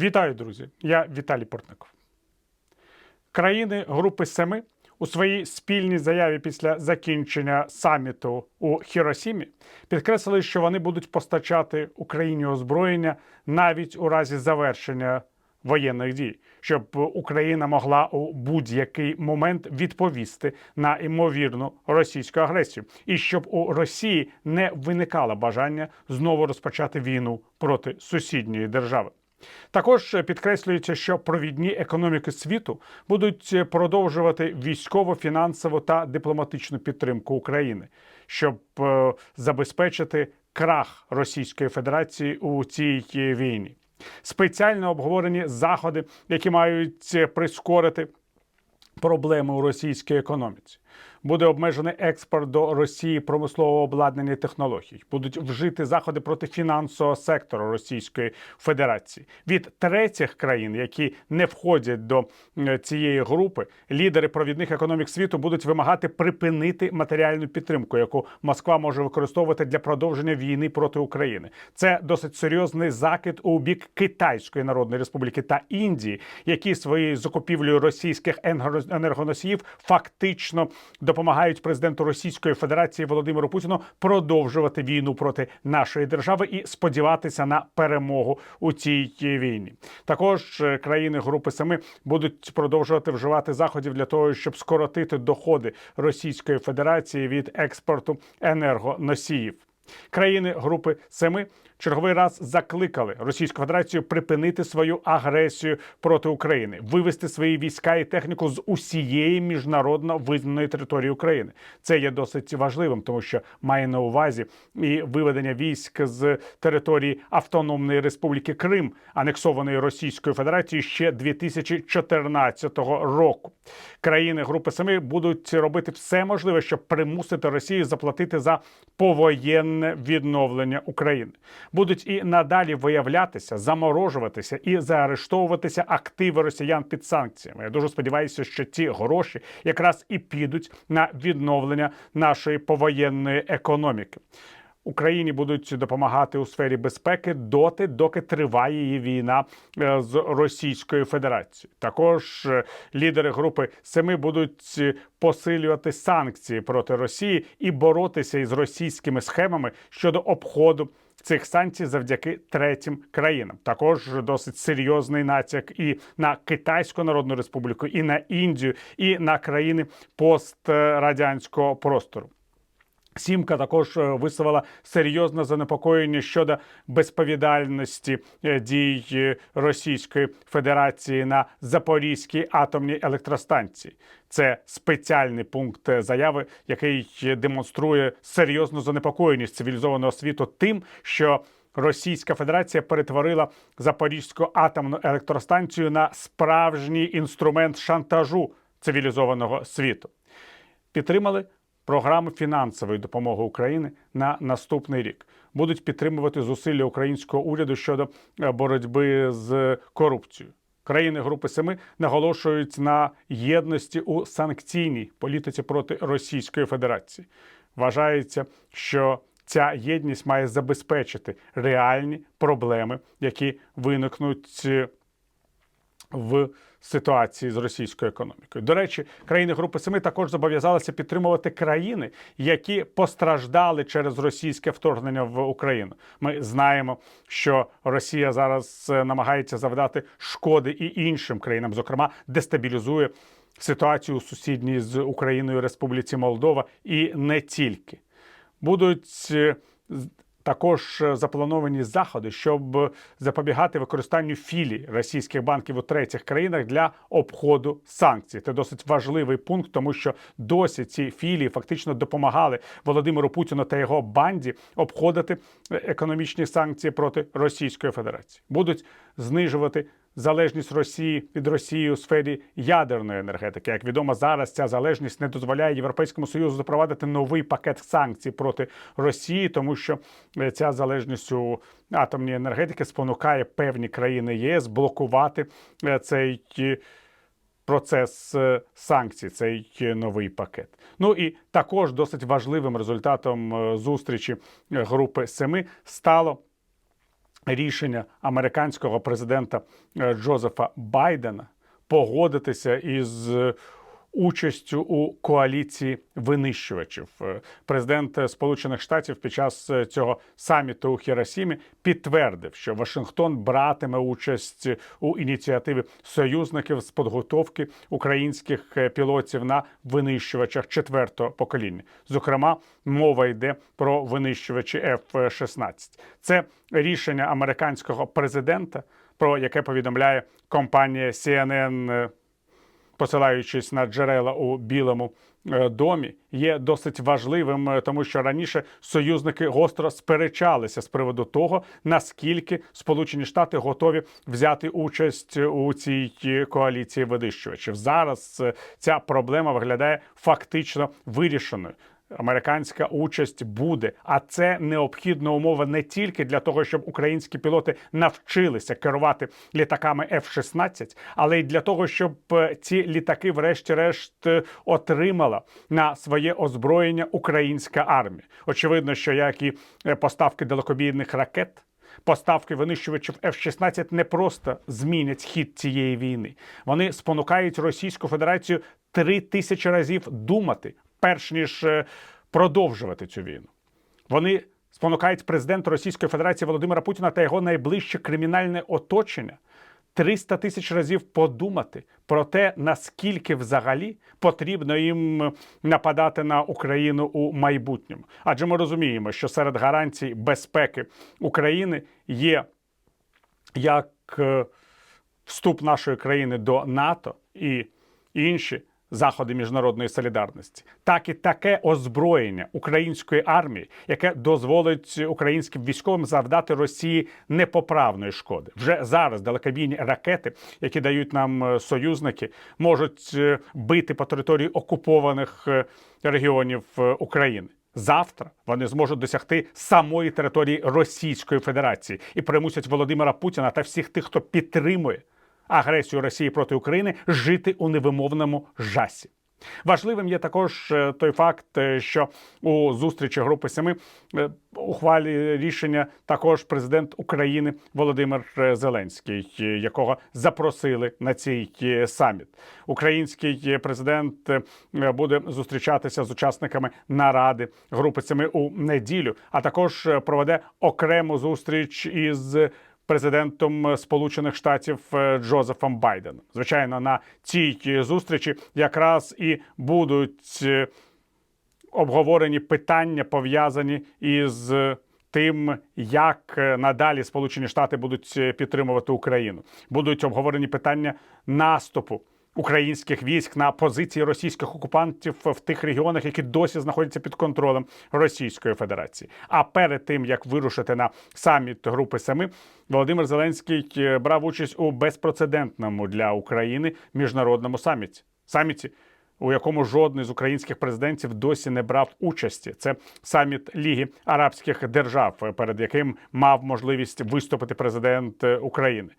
Вітаю, друзі! Я Віталій Портников. Країни Групи Семи у своїй спільній заяві після закінчення саміту у Хіросімі підкреслили, що вони будуть постачати Україні озброєння навіть у разі завершення воєнних дій, щоб Україна могла у будь-який момент відповісти на імовірну російську агресію, і щоб у Росії не виникало бажання знову розпочати війну проти сусідньої держави. Також підкреслюється, що провідні економіки світу будуть продовжувати військово, фінансову та дипломатичну підтримку України, щоб е, забезпечити крах Російської Федерації у цій війні. Спеціально обговорені заходи, які мають прискорити проблеми у російській економіці. Буде обмежений експорт до Росії промислового обладнання технологій. Будуть вжити заходи проти фінансового сектору Російської Федерації від третіх країн, які не входять до е, цієї групи. Лідери провідних економік світу будуть вимагати припинити матеріальну підтримку, яку Москва може використовувати для продовження війни проти України. Це досить серйозний закид у бік Китайської Народної Республіки та Індії, які своєю закупівлею російських енерго- енергоносіїв фактично допомагають президенту Російської Федерації Володимиру Путіну продовжувати війну проти нашої держави і сподіватися на перемогу у цій війні. Також е, країни Групи Семи будуть продовжувати вживати заходів для того, щоб скоротити доходи Російської Федерації від експорту енергоносіїв. Країни Групи Семи черговий раз закликали Російську Федерацію припинити свою агресію проти України, вивести свої війська і техніку з усієї міжнародно визнаної території України. Це є досить важливим, тому що має на увазі і виведення військ з території Автономної Республіки Крим, анексованої Російською Федерацією ще 2014 року. Країни Групи Семи будуть робити все можливе, щоб примусити Росію заплатити за повоєнне відновлення України. Будуть і надалі виявлятися, заморожуватися і заарештовуватися активи росіян під санкціями. Я дуже сподіваюся, що ці гроші якраз і підуть на відновлення нашої повоєнної економіки. Україні будуть допомагати у сфері безпеки доти, доки триває її війна е, з Російською Федерацією. Також е, лідери групи Семи будуть е, посилювати санкції проти Росії і боротися із російськими схемами щодо обходу. Цих санкцій завдяки третім країнам також досить серйозний натяк і на Китайську Народну Республіку, і на Індію, і на країни пострадянського простору. Сімка також е, висловила серйозне занепокоєння щодо безповідальності е, дій е, Російської Федерації на Запорізькій атомній електростанції. Це спеціальний пункт заяви, який демонструє серйозну занепокоєність цивілізованого світу тим, що Російська Федерація перетворила Запорізьку атомну електростанцію на справжній інструмент шантажу цивілізованого світу. Підтримали програму фінансової допомоги України на наступний рік. Будуть підтримувати зусилля українського уряду щодо е, боротьби з корупцією. Країни Групи Семи наголошують на єдності у санкційній політиці проти Російської Федерації. Вважається, що ця єдність має забезпечити реальні проблеми, які виникнуть е, в ситуації з російською економікою. До речі, країни Групи Семи також зобов'язалися підтримувати країни, які постраждали через російське вторгнення в Україну. Ми знаємо, що Росія зараз е, намагається завдати шкоди і іншим країнам, зокрема, дестабілізує ситуацію у сусідній з Україною Республіці Молдова і не тільки. Будуть е, також е, заплановані заходи, щоб запобігати використанню філій російських банків у третіх країнах для обходу санкцій. Це досить важливий пункт, тому що досі ці філії фактично допомагали Володимиру Путіну та його банді обходити е, економічні санкції проти Російської Федерації. Будуть знижувати залежність Росії від Росії у сфері ядерної енергетики. Як відомо, зараз ця залежність не дозволяє Європейському Союзу запровадити новий пакет санкцій проти Росії, тому що е, ця залежність у атомній енергетики спонукає певні країни ЄС блокувати е, цей. е, Процес санкцій, цей новий пакет. Ну і також досить важливим результатом зустрічі групи Семи стало рішення американського президента е, Джозефа Байдена погодитися із е, участю у коаліції винищувачів. Е, Президент Сполучених Штатів під час е, цього саміту у Хіросімі підтвердив, що Вашингтон братиме участь у ініціативі союзників з підготовки українських е, пілотів на винищувачах четвертого покоління. Зокрема, мова йде про винищувачі F-16. Це рішення американського президента, про яке повідомляє компанія CNN посилаючись на джерела у Білому е, домі, є досить важливим, е, тому що раніше союзники гостро сперечалися з приводу того, наскільки Сполучені Штати готові взяти участь у цій коаліції винищувачів. Зараз е, ця проблема виглядає фактично вирішеною. Американська участь буде, а це необхідна умова не тільки для того, щоб українські пілоти навчилися керувати літаками F-16, але й для того, щоб е, ці літаки, врешті-решт, е, отримала на своє озброєння українська армія. Очевидно, що як і е, поставки далекобійних ракет. Поставки винищувачів F-16 не просто змінять хід цієї війни. Вони спонукають Російську Федерацію три тисячі разів думати, перш ніж е, продовжувати цю війну. Вони спонукають президента Російської Федерації Володимира Путіна та його найближче кримінальне оточення 300 тисяч разів подумати про те, наскільки взагалі потрібно їм нападати на Україну у майбутньому. Адже ми розуміємо, що серед гарантій безпеки України є як е, вступ нашої країни до НАТО і інші заходи міжнародної солідарності, так і таке озброєння української армії, яке дозволить українським військовим завдати Росії непоправної шкоди. Вже зараз далекобійні ракети, які дають нам е, союзники, можуть е, бити по території окупованих е, регіонів України. Завтра вони зможуть досягти самої території Російської Федерації і примусять Володимира Путіна та всіх тих, хто підтримує агресію Росії проти України, жити у невимовному жасі. Важливим є також е, той факт, е, що у зустрічі Групи Семи е, ухвалює рішення також президент України Володимир Зеленський, якого запросили на цей саміт. Український президент буде зустрічатися з учасниками наради Групи Семи у неділю, а також проведе окрему зустріч із президентом Сполучених Штатів е, Джозефом Байденом. Звичайно, на цій е, зустрічі якраз і будуть е, обговорені питання, пов'язані із тим, як надалі Сполучені Штати будуть підтримувати Україну. Будуть обговорені питання наступу. Українських військ на позиції російських окупантів в тих регіонах, які досі знаходяться під контролем Російської Федерації. А перед тим як вирушити на саміт Групи Семи, Володимир Зеленський е, брав участь у безпрецедентному для України міжнародному саміті. Саміті, у якому жодний з українських президентів досі не брав участі. Це саміт Ліги Арабських Держав, перед яким мав можливість виступити президент е, України.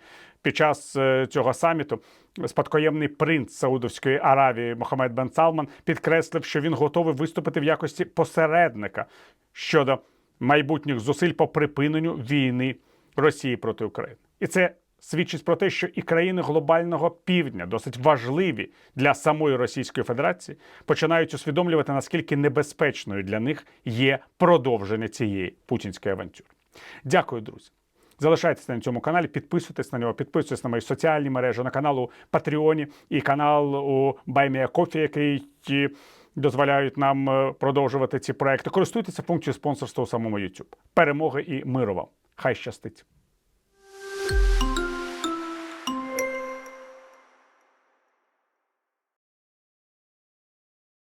Під час е, цього саміту спадкоємний принц Саудовської Аравії Мохамед Бен Салман підкреслив, що він готовий виступити в якості посередника щодо майбутніх зусиль по припиненню війни Росії проти України. І це свідчить про те, що і країни глобального півдня, досить важливі для самої Російської Федерації, починають усвідомлювати, наскільки небезпечною для них є продовження цієї путінської авантюри. Дякую, друзі. Залишайтеся на цьому каналі, підписуйтесь на нього, підписуйтесь на мої соціальні мережі, на канал у Патреоні і канал у Кофі, який е, дозволяють нам е, продовжувати ці проекти. Користуйтеся функцією спонсорства у самому YouTube. Перемоги і миру вам! Хай щастить!